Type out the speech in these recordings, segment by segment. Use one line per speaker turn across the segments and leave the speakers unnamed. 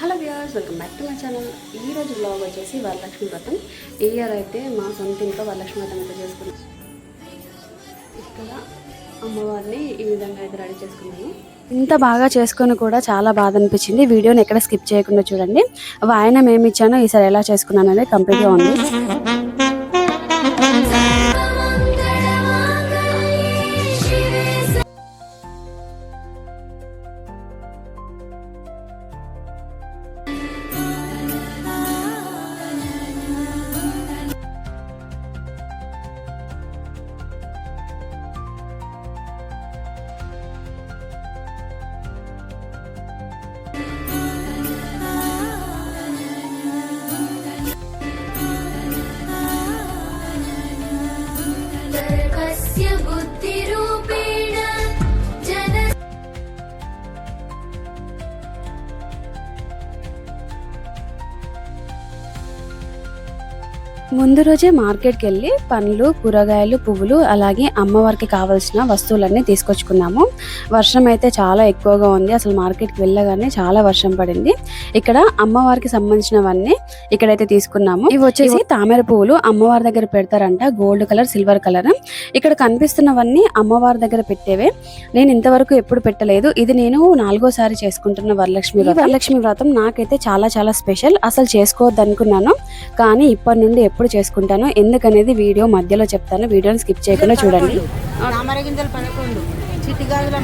Hello viewers welcome back to my channel. ఈ రోజు blog వచ్చేసి వరలక్ష్మి వ్రతం. ఈ ఇయర్ అయితే మా సొంత ఇంట్లో వరలక్ష్మి వ్రతం అయితే చేసుకున్నాం. ఇక్కడ అమ్మవారిని ఈ విధంగా అయితే రెడీ చేసుకున్నాము. ఇంత బాగా చేసుకొని కూడా చాలా బాధ అనిపించింది. వీడియోని ఎక్కడ స్కిప్ చేయకుండా చూడండి. వాయనం ఏమి ఇచ్చానో ఈసారి ఎలా చేసుకున్నాను అనేది కంప్లీట్గా ఉంది. ముందు రోజే మార్కెట్కి వెళ్ళి పండ్లు కూరగాయలు పువ్వులు అలాగే అమ్మవారికి కావాల్సిన వస్తువులన్నీ తీసుకొచ్చుకున్నాము. వర్షం అయితే చాలా ఎక్కువగా ఉంది. అసలు మార్కెట్కి వెళ్ళగానే చాలా వర్షం పడింది. ఇక్కడ అమ్మవారికి సంబంధించినవన్నీ ఇక్కడైతే తీసుకున్నాము. ఇవి వచ్చేసి తామర పువ్వులు అమ్మవారి దగ్గర పెడతారంట. Gold colour silver colour. ఇక్కడ కనిపిస్తున్నవన్నీ అమ్మవారి దగ్గర పెట్టేవే. నేను ఇంతవరకు ఎప్పుడు పెట్టలేదు. ఇది నేను నాలుగోసారి చేసుకుంటున్న వరలక్ష్మి వరలక్ష్మి వ్రతం నాకైతే చాలా చాలా స్పెషల్. అసలు చేసుకోవద్దు అనుకున్నాను కానీ ఇప్పటి నుండి ఎప్పుడు చేసుకుంటాను. ఎందుకనేది వీడియో మధ్యలో చెప్తాను. వీడియోని స్కిప్ చేయకుండా చూడండి.
తామర గింజలు పదకొండు.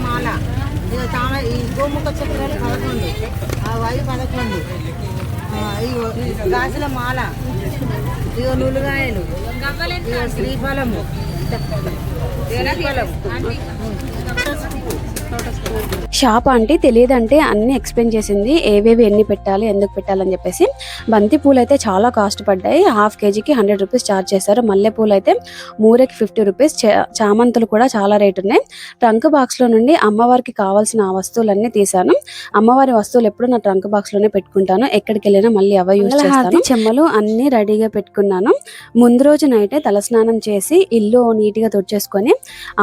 మాల. తామర ఈ గోముఖ చక్రాలు పదకొండు. అవి గాజుల మాల. ఇగో నులుగాయలు ఇగో శ్రీఫలము. శ్రీఫలం
షాప్ అంటే తెలియదంటే అన్ని ఎక్స్ప్లెయిన్ చేసింది. ఏవేవి ఎన్ని పెట్టాలి ఎందుకు పెట్టాలని చెప్పేసి. బంతి పూలు అయితే చాలా కాస్ట్ పడ్డాయి. హాఫ్ కేజీకి హండ్రెడ్ రూపీస్ ఛార్జ్ చేశారు. మల్లె పూలు అయితే మూరకి ఫిఫ్టీ రూపీస్. చామంతులు కూడా చాలా రేట్ ఉన్నాయి. ట్రంక్ బాక్స్లో నుండి అమ్మవారికి కావాల్సిన ఆ వస్తువులన్నీ తీసాను అమ్మవారి వస్తువులు ఎప్పుడు నా ట్రంక్ బాక్స్లోనే పెట్టుకుంటాను. ఎక్కడికి వెళ్ళినా మళ్ళీ అవే యూజ్ చేస్తాను. చెమ్మలు అన్ని రెడీగా పెట్టుకున్నాను. ముందు రోజు నైటే తలస్నానం చేసి ఇల్లు నీట్గా తుడిచేసుకొని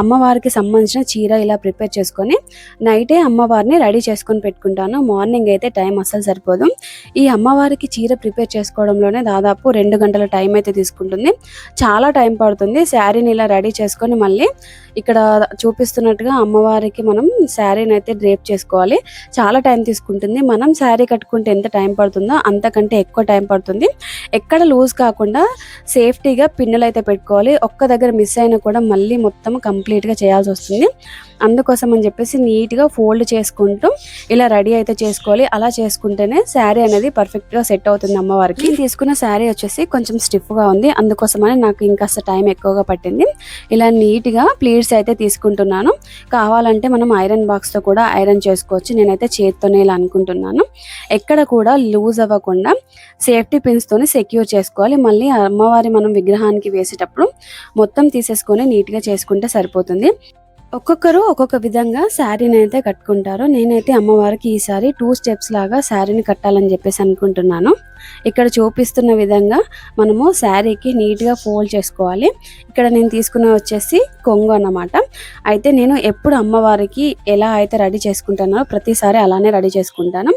అమ్మవారికి సంబంధించిన చీర ఇలా ప్రిపేర్ చేసుకొని నైటే అమ్మవారిని రెడీ చేసుకొని పెట్టుకుంటాను. మార్నింగ్ అయితే టైం అస్సలు సరిపోదు. ఈ అమ్మవారికి చీర ప్రిపేర్ చేసుకోవడంలోనే దాదాపు రెండు గంటల టైం అయితే తీసుకుంటుంది. చాలా టైం పడుతుంది. శారీని ఇలా రెడీ చేసుకొని మళ్ళీ ఇక్కడ చూపిస్తున్నట్టుగా అమ్మవారికి మనం శారీని అయితే డ్రేప్ చేసుకోవాలి. చాలా టైం తీసుకుంటుంది. మనం శారీ కట్టుకుంటే ఎంత టైం పడుతుందో అంతకంటే ఎక్కువ టైం పడుతుంది. ఎక్కడ లూజ్ కాకుండా సేఫ్టీగా పిన్నులు అయితే పెట్టుకోవాలి. ఒక్క దగ్గర మిస్ అయినా కూడా మళ్ళీ మొత్తం కంప్లీట్గా చేయాల్సి వస్తుంది. అందుకోసం అని చెప్పేసి నీట్గా ఫోల్డ్ చేసుకుంటూ ఇలా రెడీ అయితే చేసుకోవాలి. అలా చేసుకుంటేనే శారీ అనేది పర్ఫెక్ట్గా సెట్ అవుతుంది అమ్మవారికి. నేను తీసుకున్న శారీ వచ్చేసి కొంచెం స్టిఫ్గా ఉంది. అందుకోసమని నాకు ఇంకాస్త టైం ఎక్కువగా పట్టింది. ఇలా నీట్గా ప్లీట్స్ అయితే తీసుకుంటున్నాను. కావాలంటే మనం ఐరన్ బాక్స్తో కూడా ఐరన్ చేసుకోవచ్చు. నేనైతే చేతితోనే ఇలా అనుకుంటున్నాను. ఎక్కడ కూడా లూజ్ అవ్వకుండా సేఫ్టీ పిన్స్తోనే సెక్యూర్ చేసుకోవాలి. మళ్ళీ అమ్మవారి మనం విగ్రహానికి వేసేటప్పుడు మొత్తం తీసేసుకొని నీట్గా చేసుకుంటే సరిపోతుంది. ఒక్కొక్కరు ఒక్కొక్క విధంగా శారీని అయితే కట్టుకుంటారు. నేనైతే అమ్మవారికి ఈసారి టూ స్టెప్స్ లాగా శారీని కట్టాలని చెప్పేసి అనుకుంటున్నాను. ఇక్కడ చూపిస్తున్న విధంగా మనము శారీకి నీట్గా ఫోల్డ్ చేసుకోవాలి. ఇక్కడ నేను తీసుకున్న వచ్చేసి కొంగు అన్నమాట. అయితే నేను ఎప్పుడు అమ్మవారికి ఎలా అయితే రెడీ చేసుకుంటానో ప్రతిసారి అలానే రెడీ చేసుకుంటాను.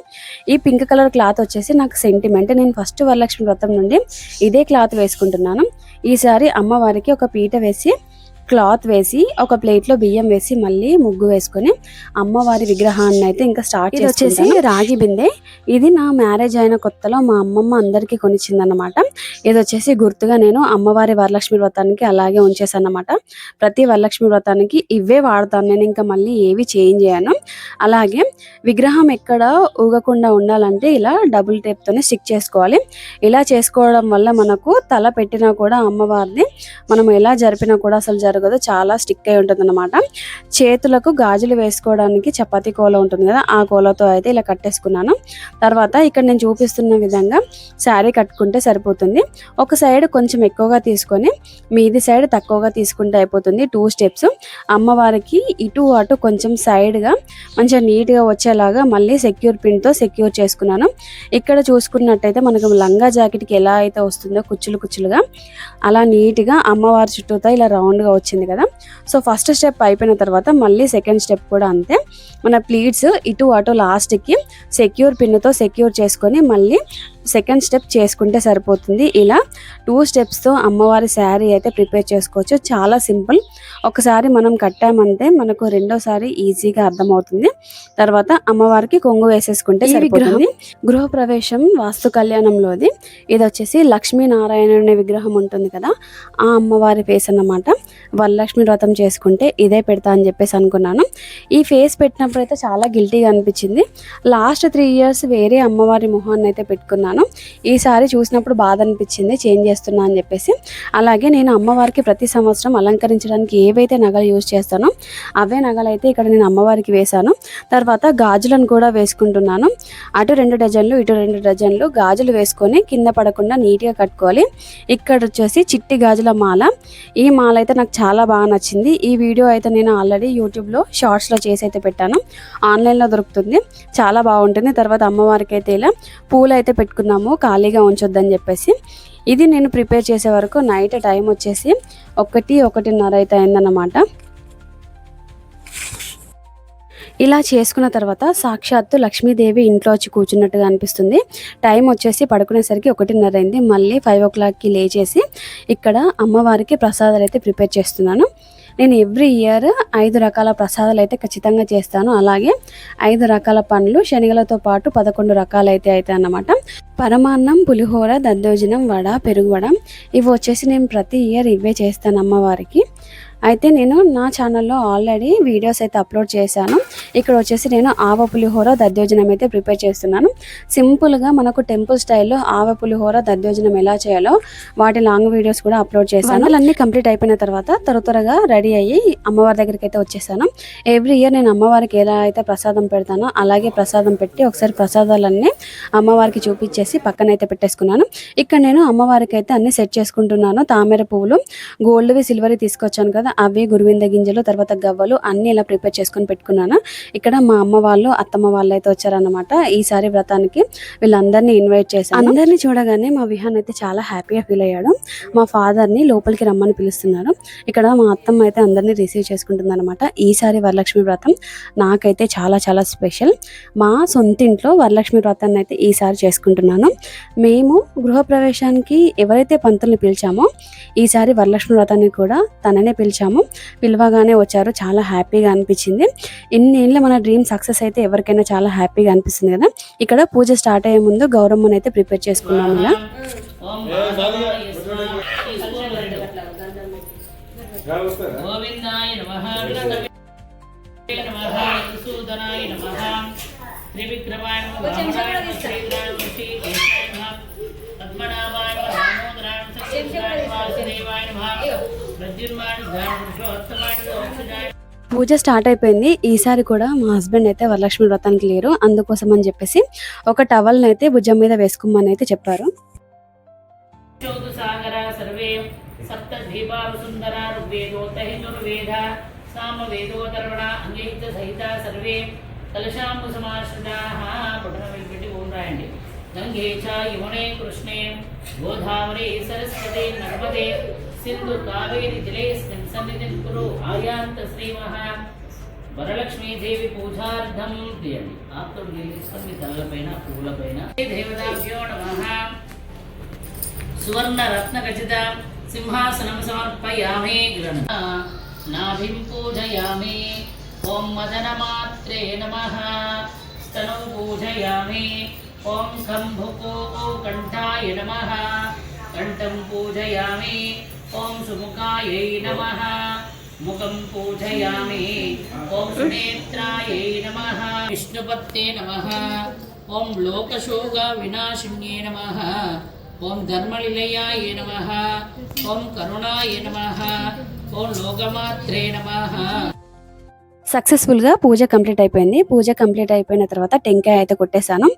ఈ పింక్ కలర్ క్లాత్ వచ్చేసి నాకు సెంటిమెంట్ నేను ఫస్ట్ వరలక్ష్మి వ్రతం నుండి ఇదే క్లాత్ వేసుకుంటున్నాను. ఈసారి అమ్మవారికి ఒక పీట వేసి క్లాత్ వేసి ఒక ప్లేట్లో బియ్యం వేసి మళ్ళీ ముగ్గు వేసుకొని అమ్మవారి విగ్రహాన్ని అయితే ఇంకా స్టార్ట్ ఇది వచ్చేసి రాగి బిందె. ఇది నా మ్యారేజ్ అయిన కొత్తలో మా అమ్మమ్మ అందరికి కొనిచ్చిందన్నమాట. ఇది వచ్చేసి గుర్తుగా నేను అమ్మవారి వరలక్ష్మి వ్రతానికి అలాగే ఉంచేసాను అనమాట ప్రతి వరలక్ష్మి వ్రతానికి ఇవే వాడతాను. నేను ఇంకా మళ్ళీ ఏవి చేంజ్ చేయను. అలాగే విగ్రహం ఎక్కడ ఊగకుండా ఉండాలంటే ఇలా డబుల్ టేప్ తోనే స్టిక్ చేసుకోవాలి. ఇలా చేసుకోవడం వల్ల మనకు తల పెట్టినా కూడా అమ్మవారిని మనం ఎలా జరిపినా కూడా అసలు జరగదు చాలా స్టిక్ అయి ఉంటుంది అనమాట చేతులకు గాజులు వేసుకోవడానికి చపాతీ కోల ఉంటుంది కదా ఆ కోలతో అయితే ఇలా కట్టేసుకున్నాను. తర్వాత ఇక్కడ నేను చూపిస్తున్న విధంగా శారీ కట్టుకుంటే సరిపోతుంది. ఒక సైడ్ కొంచెం ఎక్కువగా తీసుకొని మీది సైడ్ తక్కువగా తీసుకుంటే అయిపోతుంది టూ స్టెప్స్. అమ్మవారికి ఇటు అటు కొంచెం సైడ్గా మంచిగా నీట్గా వచ్చేలాగా మళ్ళీ సెక్యూర్ పిన్తో సెక్యూర్ చేసుకున్నాను. ఇక్కడ చూసుకున్నట్టయితే మనకు లంగా జాకెట్కి ఎలా అయితే వస్తుందో కుచ్చులు కుచ్చులుగా అలా నీట్గా అమ్మవారి చుట్టూతో ఇలా రౌండ్గా వచ్చి వచ్చింది కదా. సో ఫస్ట్ స్టెప్ అయిపోయిన తర్వాత మళ్ళీ సెకండ్ స్టెప్ కూడా అంతే. మన ప్లీట్స్ ఇటు అటు లాస్ట్కి సెక్యూర్ పిన్నుతో సెక్యూర్ చేసుకొని మళ్ళీ సెకండ్ స్టెప్ చేసుకుంటే సరిపోతుంది. ఇలా టూ స్టెప్స్తో అమ్మవారి శారీ అయితే ప్రిపేర్ చేసుకోవచ్చు. చాలా సింపుల్ ఒకసారి మనం కట్టామంటే మనకు రెండోసారి ఈజీగా అర్థమవుతుంది. తర్వాత అమ్మవారికి కొంగు వేసేసుకుంటే సరిపోతుంది. గృహ ప్రవేశం వాస్తు కళ్యాణంలోది. ఇది వచ్చేసి లక్ష్మీనారాయణుని విగ్రహం ఉంటుంది కదా. ఆ అమ్మవారి ఫేస్ అన్నమాట. వరలక్ష్మి వ్రతం చేసుకుంటే ఇదే పెడతా అని చెప్పేసి అనుకున్నాను. ఈ ఫేస్ పెట్టినప్పుడు అయితే చాలా గిల్టీగా అనిపించింది. లాస్ట్ త్రీ ఇయర్స్ వేరే అమ్మవారి మొహాన్ని అయితే పెట్టుకున్నాను. ఈసారి చూసినప్పుడు బాధ అనిపించింది చేంజ్ చేస్తున్నా అని చెప్పేసి. అలాగే నేను అమ్మవారికి ప్రతి సంవత్సరం అలంకరించడానికి ఏవైతే నగలు యూజ్ చేస్తానో అవే నగలు అయితే ఇక్కడ నేను అమ్మవారికి వేశాను. తర్వాత గాజులను కూడా వేసుకుంటున్నాను. అటు రెండు డజన్లు ఇటు రెండు డజన్లు గాజులు వేసుకొని కింద పడకుండా నీట్గా కట్టుకోవాలి. ఇక్కడ వచ్చేసి చిట్టి గాజుల మాల. ఈ మాల అయితే నాకు చాలా బాగా నచ్చింది. ఈ వీడియో అయితే నేను ఆల్రెడీ యూట్యూబ్లో షార్ట్స్లో చేసి అయితే పెట్టాను. ఆన్లైన్లో దొరుకుతుంది. చాలా బాగుంటుంది. తర్వాత అమ్మవారికి అయితే ఇలా పూలు అయితే పెట్టుకున్నాము ఖాళీగా ఉంచొద్దని చెప్పేసి. ఇది నేను ప్రిపేర్ చేసే వరకు నైట్ టైం వచ్చేసి ఒకటి ఒకటిన్నర అయితే అయిందన్నమాట. ఇలా చేసుకున్న తర్వాత సాక్షాత్తు లక్ష్మీదేవి ఇంట్లో వచ్చి కూర్చున్నట్టుగా అనిపిస్తుంది. టైం వచ్చేసి పడుకునేసరికి ఒకటిన్నర అయింది. మళ్ళీ ఫైవ్ ఓ క్లాక్కి లేచేసి ఇక్కడ అమ్మవారికి ప్రసాదాలు అయితే ప్రిపేర్ చేస్తున్నాను. నేను ఎవ్రీ ఇయర్ ఐదు రకాల ప్రసాదాలు అయితే ఖచ్చితంగా చేస్తాను. అలాగే ఐదు రకాల పండ్లు శనగలతో పాటు పదకొండు రకాలు అయితే అయితే అన్నమాట. పరమాన్నం పులిహోర దద్దోజనం వడ పెరుగు వడ ఇవి వచ్చేసి నేను ప్రతి ఇయర్ ఇవే చేస్తాను అమ్మవారికి. అయితే నేను నా ఛానల్లో ఆల్రెడీ వీడియోస్ అయితే అప్లోడ్ చేశాను. ఇక్కడ వచ్చేసి నేను ఆవ పులిహోర దద్దోజనం అయితే ప్రిపేర్ చేస్తున్నాను. సింపుల్గా మనకు టెంపుల్ స్టైల్లో ఆవ పులిహోర దద్దోజనం ఎలా చేయాలో వాటి లాంగ్ వీడియోస్ కూడా అప్లోడ్ చేశాను. అన్నీ కంప్లీట్ అయిపోయిన తర్వాత త్వర త్వరగా రెడీ అయ్యి అమ్మవారి దగ్గరికి అయితే వచ్చేసాను. ఎవ్రీ ఇయర్ నేను అమ్మవారికి ఎలా అయితే ప్రసాదం పెడతానో అలాగే ప్రసాదం పెట్టి ఒకసారి ప్రసాదాలన్నీ అమ్మవారికి చూపించేసి పక్కన అయితే పెట్టేసుకున్నాను. ఇక్కడ నేను అమ్మవారికి అయితే అన్ని సెట్ చేసుకుంటున్నాను. తామర పువ్వులు గోల్డ్వి సిల్వర్వి తీసుకొచ్చాను కదా అవి గురువింద గింజలు తర్వాత గవ్వలు అన్ని ఇలా ప్రిపేర్ చేసుకొని పెట్టుకున్నాను. ఇక్కడ మా అమ్మ వాళ్ళు అత్తమ్మ వాళ్ళు అయితే వచ్చారనమాట ఈసారి వ్రతానికి. వీళ్ళందరినీ ఇన్వైట్ చేశాను. అందరినీ చూడగానే మా విహాన్ అయితే చాలా హ్యాపీగా ఫీల్ అయ్యాడు. మా ఫాదర్ని లోపలికి రమ్మని పిలుస్తున్నారు. ఇక్కడ మా అత్తమ్మ అయితే అందరినీ రిసీవ్ చేసుకుంటుంది అనమాట ఈసారి వరలక్ష్మి వ్రతం నాకైతే చాలా చాలా స్పెషల్. మా సొంతింట్లో వరలక్ష్మి వ్రతాన్ని అయితే ఈసారి చేసుకుంటున్నాను. మేము గృహప్రవేశానికి ఎవరైతే పంతుల్ని పిలిచామో ఈసారి వరలక్ష్మి వ్రతాన్ని కూడా తననే పిలిచి పిలిచాము పిలవగానే వచ్చారు. చాలా హ్యాపీగా అనిపించింది. ఇన్ని ఏళ్ళ మన డ్రీమ్ సక్సెస్ అయితే ఎవరికైనా చాలా హ్యాపీగా అనిపిస్తుంది కదా. ఇక్కడ పూజ స్టార్ట్ అయ్యే ముందు గౌరమ్మని అయితే ప్రిపేర్ చేసుకున్నాము ఇలా.
గోవిందాయ నమః విష్ణవే నమః మధుసూదనాయ నమః త్రివిక్రమాయ నమః పద్మనాభాయ
పూజ స్టార్ట్ అయిపోయింది. ఈసారి కూడా మా హస్బెండ్ అయితే వరలక్ష్మి వ్రతానికి లేరు. అందుకోసం అని చెప్పేసి ఒక టవల్ని అయితే భుజం మీద వేసుకోమని అయితే చెప్పారు.
సహిత సర్వే కలశాంబు పఠన వెంకటి ఓం రాయండి. గంగే చ యువనే కృష్ణే గోదావరి సరస్వతి నర్మదే సింధు కావేరి జలేస్మిన్ సన్నిధిం కురు ఆయాంత శ్రీమహ వరలక్ష్మీ దేవి పూజార్థం తీయండి ఆప్తో తీసుకొని మీ తలపైన పువ్వులపైన దేవతాభ్యో నమః సువర్ణ రత్న ఖచ్చిత సింహాసనం సమర్పయామి గ్రంథ నాభిం పూజయామి ఓం మదనమాత్రే నమః స్తనౌ పూజయామి ఓం సంభుకో కంఠాయ నమ. కంఠం పూజయామి. ఓం సుముఖాయై నమ. ముఖం పూజయామి. ఓం సునేత్రాయై నమ. విష్ణుపత్తే నమ. ఓం లోకశోగ వినాశిన్యే నమ. ఓం ధర్మలిలయాయ నమ. ఓం కరుణాయ నమ. ఓం లోకమాత్రే నమ.
సక్సెస్ఫుల్గా పూజ కంప్లీట్ అయిపోయింది. పూజ కంప్లీట్ అయిపోయిన తర్వాత టెంకాయ అయితే కొట్టేశాను.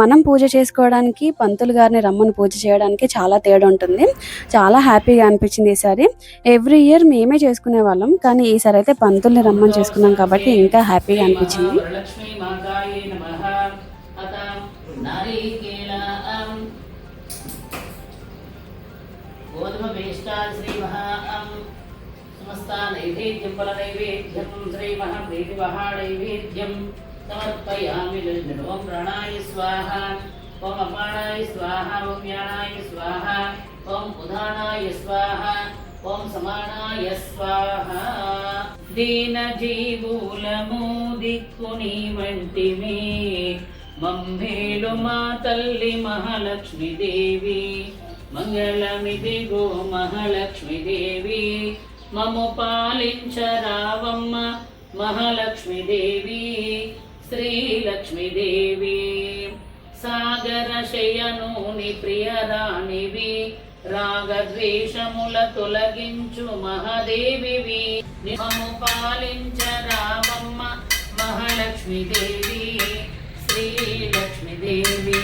మనం పూజ చేసుకోవడానికి పంతులు గారిని రమ్మని పూజ చేయడానికి చాలా తేడా ఉంటుంది. చాలా హ్యాపీగా అనిపించింది ఈసారి. ఎవ్రీ ఇయర్ మేమే చేసుకునే వాళ్ళం కానీ ఈసారి అయితే పంతుల్ని రమ్మని చేసుకున్నాం కాబట్టి ఇంకా హ్యాపీగా అనిపించింది.
సమస్త నైవేద్యం ఫల నైవేద్యం శ్రీమహాప్రీతివహానైవేద్యం సమర్పయామి ఓం ప్రాణాయ స్వాహ ఓం అపానాయ స్వాహ ఓం వ్యానాయ స్వాహ ఓం ఉదానాయ స్వాహ ఓం సమానాయ స్వాహ. దీన జీవులము దిక్కుని వంటిమే మమ్మేలు మా తల్లి మహాలక్ష్మీదేవి మంగళమిది గో మహాలక్ష్మీదేవి మము పాలించరావమ్మ మహాలక్ష్మీదేవి శ్రీలక్ష్మీదేవి. సాగర శయనుని ప్రియరాణివి రాగద్వేషముల తొలగించు మహాదేవివి. మము పాలించరావమ్మ మహాలక్ష్మీదేవి శ్రీలక్ష్మీదేవి.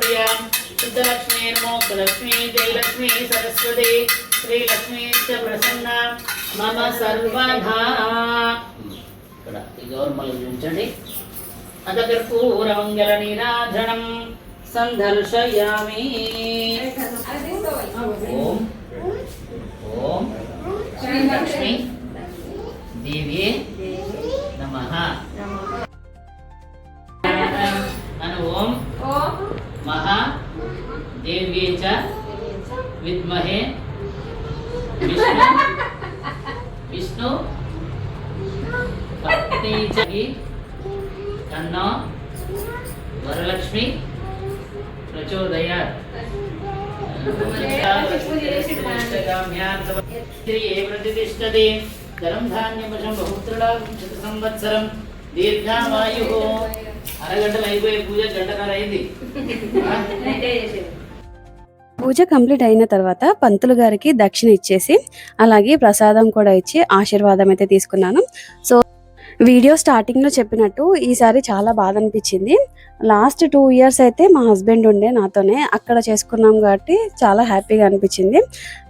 ప్రియ ప్రియాం సిద్ధలక్ష్మీర్మోక్షలక్ష్మీ జయలక్ష్మీ సరస్వతి శ్రీలక్ష్మీ ప్రసన్న మమ సర్వదా ఇక్కడ ఈ గౌరమ్మలు ఉంచండి అదకర్పూరమంగళ నీరాజనం సందర్శయామి. ఓం. ఓం. శ్రీలక్ష్మి దేవి. महा च विद्महे विष्णु विष्णु पत्नी च तन्नो वरलक्ष्मी बहुत्र संवत्सरं दीर्घावायुः అరగంటలు అయిపోయే పూజ గంటన్నర అయింది.
పూజ కంప్లీట్ అయిన తర్వాత పంతులు గారికి దక్షిణ ఇచ్చేసి అలాగే ప్రసాదం కూడా ఇచ్చి ఆశీర్వాదం అయితే తీసుకున్నాను. సో వీడియో స్టార్టింగ్లో చెప్పినట్టు ఈసారి చాలా బాధ అనిపించింది లాస్ట్ టూ ఇయర్స్ అయితే మా హస్బెండ్ ఉండే నాతోనే అక్కడ చేసుకున్నాం కాబట్టి చాలా హ్యాపీగా అనిపించింది.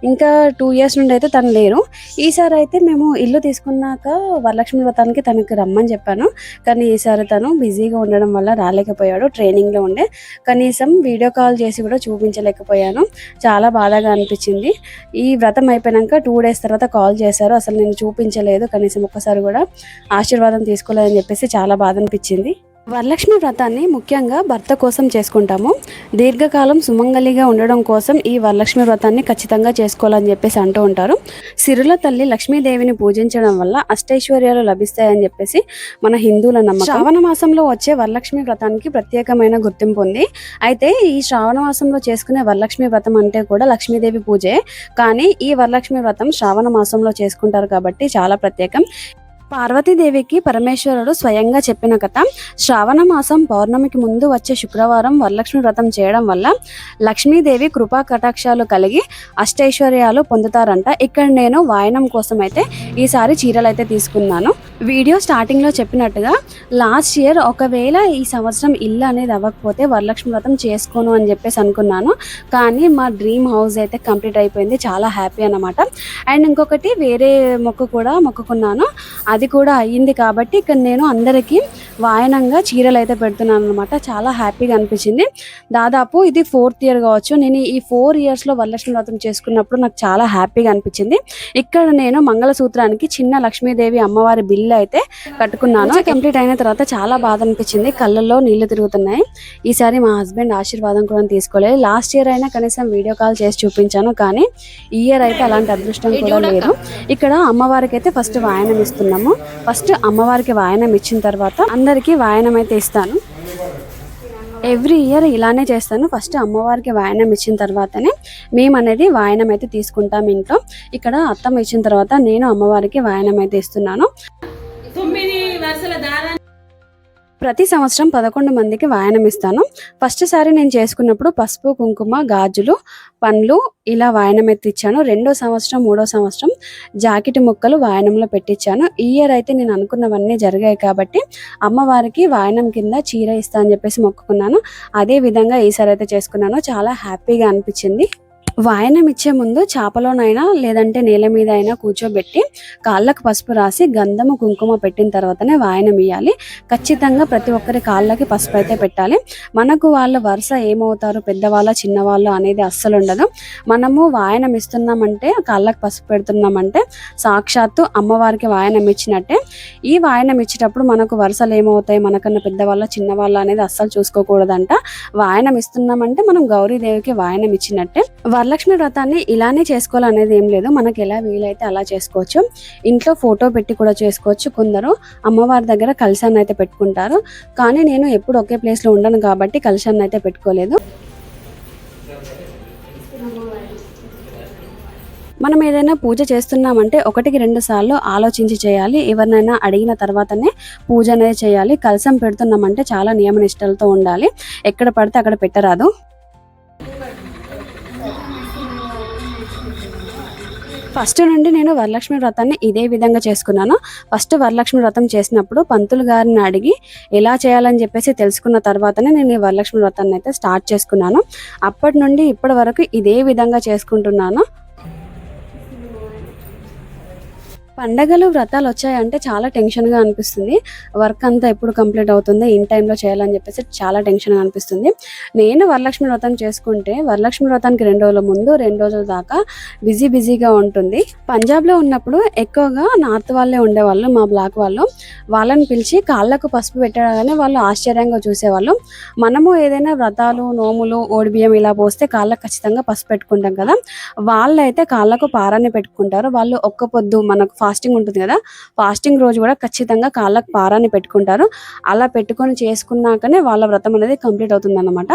ఇంకా టూ ఇయర్స్ నుండి అయితే తను లేరు. ఈసారి అయితే మేము ఇల్లు తీసుకున్నాక వరలక్ష్మి వ్రతానికి తనకి రమ్మని చెప్పాను. కానీ ఈసారి తను బిజీగా ఉండడం వల్ల రాలేకపోయాడు ట్రైనింగ్లో ఉండే. కనీసం వీడియో కాల్ చేసి కూడా చూపించలేకపోయాను. చాలా బాధగా అనిపించింది. ఈ వ్రతం అయిపోయాక టూ డేస్ తర్వాత కాల్ చేశారు. అసలు నేను చూపించలేదు. కనీసం ఒక్కసారి కూడా ఆశీర్వాదం తీసుకోలేదని చెప్పేసి చాలా బాధ అనిపించింది వరలక్ష్మి వ్రతాన్ని ముఖ్యంగా భర్త కోసం చేసుకుంటాము. దీర్ఘకాలం సుమంగలిగా ఉండడం కోసం ఈ వరలక్ష్మి వ్రతాన్ని ఖచ్చితంగా చేసుకోవాలని చెప్పేసి అంటూ ఉంటారు. సిరుల తల్లి లక్ష్మీదేవిని పూజించడం వల్ల అష్టైశ్వర్యాలు లభిస్తాయని చెప్పేసి మన హిందువుల నమ్మకం. శ్రావణ మాసంలో వచ్చే వరలక్ష్మి వ్రతానికి ప్రత్యేకమైన గుర్తింపు ఉంది. అయితే ఈ శ్రావణ మాసంలో చేసుకునే వరలక్ష్మి వ్రతం అంటే కూడా లక్ష్మీదేవి పూజే. కానీ ఈ వరలక్ష్మి వ్రతం శ్రావణ మాసంలో చేసుకుంటారు కాబట్టి చాలా ప్రత్యేకం. పార్వతీదేవికి పరమేశ్వరుడు స్వయంగా చెప్పిన కథ శ్రావణ మాసం పౌర్ణమికి ముందు వచ్చే శుక్రవారం వరలక్ష్మి వ్రతం చేయడం వల్ల లక్ష్మీదేవి కృపా కటాక్షాలు కలిగి అష్టైశ్వర్యాలు పొందుతారంట. ఇక్కడ నేను వాయనం కోసం అయితే ఈసారి చీరలు అయితే తీసుకున్నాను. వీడియో స్టార్టింగ్లో చెప్పినట్టుగా లాస్ట్ ఇయర్ ఒకవేళ ఈ సంవత్సరం ఇల్లు అనేది అవ్వకపోతే వరలక్ష్మి వ్రతం చేసుకోను అని చెప్పేసి అనుకున్నాను. కానీ మా డ్రీమ్ హౌస్ అయితే కంప్లీట్ అయిపోయింది. చాలా హ్యాపీ అన్నమాట. అండ్ ఇంకొకటి వేరే మొక్కు కూడా మొక్కుకున్నాను. అది కూడా అయ్యింది కాబట్టి ఇక్కడ నేను అందరికీ వాయనంగా చీరలు అయితే పెడుతున్నాను అనమాట చాలా హ్యాపీగా అనిపించింది. దాదాపు ఇది ఫోర్త్ ఇయర్ కావచ్చు. నేను ఈ ఫోర్ ఇయర్స్లో వరలక్ష్మి వ్రతం చేసుకున్నప్పుడు నాకు చాలా హ్యాపీగా అనిపించింది. ఇక్కడ నేను మంగళసూత్రానికి చిన్న లక్ష్మీదేవి అమ్మవారి బిల్లు అయితే కట్టుకున్నాను. కంప్లీట్ అయిన తర్వాత చాలా బాధ అనిపించింది. కళ్ళల్లో నీళ్ళు తిరుగుతున్నాయి. ఈసారి మా హస్బెండ్ ఆశీర్వాదం కూడా తీసుకోలేదు. లాస్ట్ ఇయర్ అయినా కనీసం వీడియో కాల్ చేసి చూపించాను. కానీ ఈ ఇయర్ అయితే అలాంటి అదృష్టం కూడా లేదు. ఇక్కడ అమ్మవారికి అయితే ఫస్ట్ వాయనం ఇస్తున్నాము. ఫస్ట్ అమ్మవారికి వాయనం ఇచ్చిన తర్వాత అందరికీ వాయనం అయితే ఇస్తాను. ఎవ్రీ ఇయర్ ఇలానే చేస్తాను. ఫస్ట్ అమ్మవారికి వాయనం ఇచ్చిన తర్వాతనే మేము అనేది వాయనం అయితే తీసుకుంటాం ఇంట్లో. ఇక్కడ అత్తమ్మ ఇచ్చిన తర్వాత నేను అమ్మవారికి వాయనం అయితే ఇస్తున్నాను.
తొమ్మిది వరుసల
ప్రతి సంవత్సరం పదకొండు మందికి వాయనం ఇస్తాను. ఫస్ట్ సారి నేను చేసుకున్నప్పుడు పసుపు కుంకుమ గాజులు పండ్లు ఇలా వాయనం ఎత్తిచ్చాను రెండో సంవత్సరం మూడో సంవత్సరం జాకెట్ ముక్కలు వాయనంలో పెట్టించాను ఈ ఇయర్ అయితే నేను అనుకున్నవన్నీ జరిగాయి కాబట్టి అమ్మవారికి వాయనం కింద చీర ఇస్తా అని చెప్పేసి మొక్కుకున్నాను. అదే విధంగా ఈసారి అయితే చేసుకున్నాను. చాలా హ్యాపీగా అనిపించింది. వాయనం ఇచ్చే ముందు చేపలోనైనా లేదంటే నేల మీద అయినా కూర్చోబెట్టి కాళ్ళకు పసుపు రాసి గంధము కుంకుమ పెట్టిన తర్వాతనే వాయనం ఇవ్వాలి ఖచ్చితంగా ప్రతి ఒక్కరి కాళ్ళకి పసుపు అయితే పెట్టాలి. మనకు వాళ్ళ వరుస ఏమవుతారు? పెద్దవాళ్ళ చిన్నవాళ్ళు అనేది అస్సలు ఉండదు. మనము వాయనం ఇస్తున్నామంటే కాళ్ళకు పసుపు పెడుతున్నామంటే సాక్షాత్తు అమ్మవారికి వాయనం ఇచ్చినట్టే ఈ వాయనం ఇచ్చేటప్పుడు మనకు వరుసలు ఏమవుతాయి? మనకన్నా పెద్దవాళ్ళ చిన్నవాళ్ళు అనేది అస్సలు చూసుకోకూడదంట. వాయనం ఇస్తున్నామంటే మనం గౌరీదేవికి వాయనం ఇచ్చినట్టే వరలక్ష్మి వ్రతాన్ని ఇలానే చేసుకోవాలనేది ఏం లేదు. మనకి ఎలా వీలైతే అలా చేసుకోవచ్చు. ఇంట్లో ఫోటో పెట్టి కూడా చేసుకోవచ్చు కొందరు. అమ్మవారి దగ్గర కలశాన్ని అయితే పెట్టుకుంటారు. కానీ నేను ఎప్పుడు ఒకే ప్లేస్లో ఉండను కాబట్టి కలశాన్ని అయితే పెట్టుకోలేదు. మనం ఏదైనా పూజ చేస్తున్నామంటే ఒకటికి రెండు సార్లు ఆలోచించి చేయాలి. ఎవరినైనా అడిగిన తర్వాతనే పూజ అనేది చేయాలి. కలసం పెడుతున్నామంటే చాలా నియమ నిష్టలతో ఉండాలి. ఎక్కడ పడితే అక్కడ పెట్టరాదు. ఫస్ట్ నుండి నేను వరలక్ష్మి వ్రతాన్ని ఇదే విధంగా చేసుకున్నాను. ఫస్ట్ వరలక్ష్మి వ్రతం చేసినప్పుడు పంతులు గారిని అడిగి ఎలా చేయాలని చెప్పేసి తెలుసుకున్న తర్వాతనే నేను ఈ వరలక్ష్మి వ్రతాన్ని అయితే స్టార్ట్ చేసుకున్నాను. అప్పటి నుండి ఇప్పటి వరకు ఇదే విధంగా చేసుకుంటున్నాను. పండగలు వ్రతాలు వచ్చాయంటే చాలా టెన్షన్గా అనిపిస్తుంది. వర్క్ అంతా ఎప్పుడు కంప్లీట్ అవుతుంది ఇన్ టైంలో చేయాలని చెప్పేసి చాలా టెన్షన్గా అనిపిస్తుంది. నేను వరలక్ష్మి వ్రతం చేసుకుంటే వరలక్ష్మి వ్రతానికి రెండు రోజుల ముందు రెండు రోజుల దాకా బిజీ బిజీగా ఉంటుంది. పంజాబ్లో ఉన్నప్పుడు ఎక్కువగా నార్త్ వాళ్ళే ఉండేవాళ్ళు మా బ్లాక్ వాళ్ళు. వాళ్ళని పిలిచి కాళ్ళకు పసుపు పెట్టగానే వాళ్ళు ఆశ్చర్యంగా చూసేవాళ్ళు. మనము ఏదైనా వ్రతాలు నోములు ఓడిబియ్యం ఇలా పోస్తే కాళ్ళకు ఖచ్చితంగా పసుపు పెట్టుకుంటాం కదా. వాళ్ళైతే కాళ్ళకు పారాన్ని పెట్టుకుంటారు. వాళ్ళు ఒక్క పొద్దు మనకు ఫాస్టింగ్ ఉంటుంది కదా ఫాస్టింగ్ రోజు కూడా ఖచ్చితంగా కాళ్ళకు పారాన్ని పెట్టుకుంటారు. అలా పెట్టుకొని చేసుకున్నాకనే వాళ్ళ వ్రతం అనేది కంప్లీట్ అవుతుంది అనమాట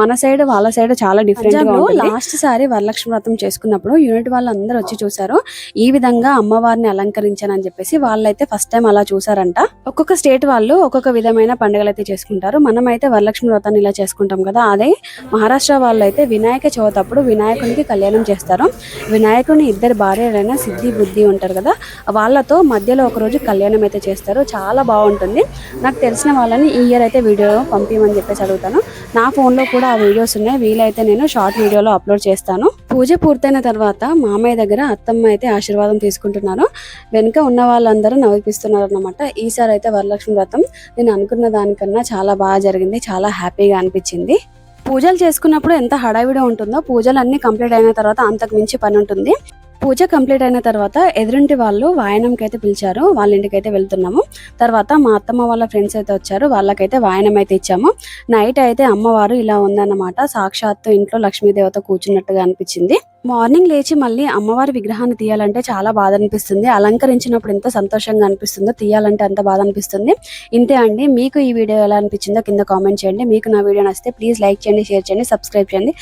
మన సైడ్ వాళ్ళ సైడ్ చాలా డిఫరెంట్ లాస్ట్ సారి వరలక్ష్మి వ్రతం చేసుకున్నప్పుడు యూనిట్ వాళ్ళు అందరూ వచ్చి చూసారు ఈ విధంగా అమ్మవారిని అలంకరించానని చెప్పేసి వాళ్ళైతే ఫస్ట్ టైం అలా చూసారంట ఒక్కొక్క స్టేట్ వాళ్ళు ఒక్కొక్క విధమైన పండుగలు అయితే చేసుకుంటారు. మనం అయితే వరలక్ష్మి వ్రతాన్ని ఇలా చేసుకుంటాం కదా అదే మహారాష్ట్ర వాళ్ళు అయితే వినాయక చవితి అప్పుడు వినాయకునికి కళ్యాణం చేస్తారు. వినాయకుని ఇద్దరు భార్యలైన సిద్ధి బుద్ధి ఉంటారు కదా వాళ్ళతో మధ్యలో ఒక రోజు కళ్యాణం అయితే చేస్తారు. చాలా బాగుంటుంది. నాకు తెలిసిన వాళ్ళని ఈ ఇయర్ అయితే వీడియో పంపించమని చెప్పేసి అడుగుతాను. నా ఫోన్లో కూడా ఆ వీడియోస్ ఉన్నాయి. వీలైతే నేను షార్ట్ వీడియోలో అప్లోడ్ చేస్తాను. పూజ పూర్తయిన తర్వాత మామయ్య దగ్గర అత్తమ్మ అయితే ఆశీర్వాదం తీసుకుంటున్నారు. వెనుక ఉన్న వాళ్ళందరూ నవ్విపిస్తున్నారు అనమాట ఈసారి అయితే వరలక్ష్మి వ్రతం. నేను అనుకున్న దానికన్నా చాలా బాగా జరిగింది. చాలా హ్యాపీగా అనిపించింది. పూజలు చేసుకున్నప్పుడు ఎంత హడావిడి ఉంటుందో పూజలు అన్నీ కంప్లీట్ అయిన తర్వాత అంతకు మించి పని ఉంటుంది. పూజ కంప్లీట్ అయిన తర్వాత ఎదురింటి వాళ్ళు వాయనంకి అయితే పిలిచారు వాళ్ళ ఇంటికి అయితే వెళ్తున్నాము. తర్వాత మా అత్తమ్మ వాళ్ళ ఫ్రెండ్స్ అయితే వచ్చారు వాళ్ళకైతే వాయనం అయితే ఇచ్చాము. నైట్ అయితే అమ్మవారు ఇలా ఉందన్నమాట. సాక్షాత్తు ఇంట్లో లక్ష్మీదేవత కూర్చున్నట్టుగా అనిపించింది. మార్నింగ్ లేచి మళ్ళీ అమ్మవారి విగ్రహాన్ని తీయాలంటే చాలా బాధ అనిపిస్తుంది. అలంకరించినప్పుడు ఎంత సంతోషంగా అనిపిస్తుందో తీయాలంటే అంత బాధ అనిపిస్తుంది. ఇంతే అండి. మీకు ఈ వీడియో ఎలా అనిపించిందో కింద కామెంట్ చేయండి. మీకు నా వీడియో నచ్చితే ప్లీజ్ లైక్ చేయండి షేర్ చేయండి సబ్స్క్రైబ్ చేయండి.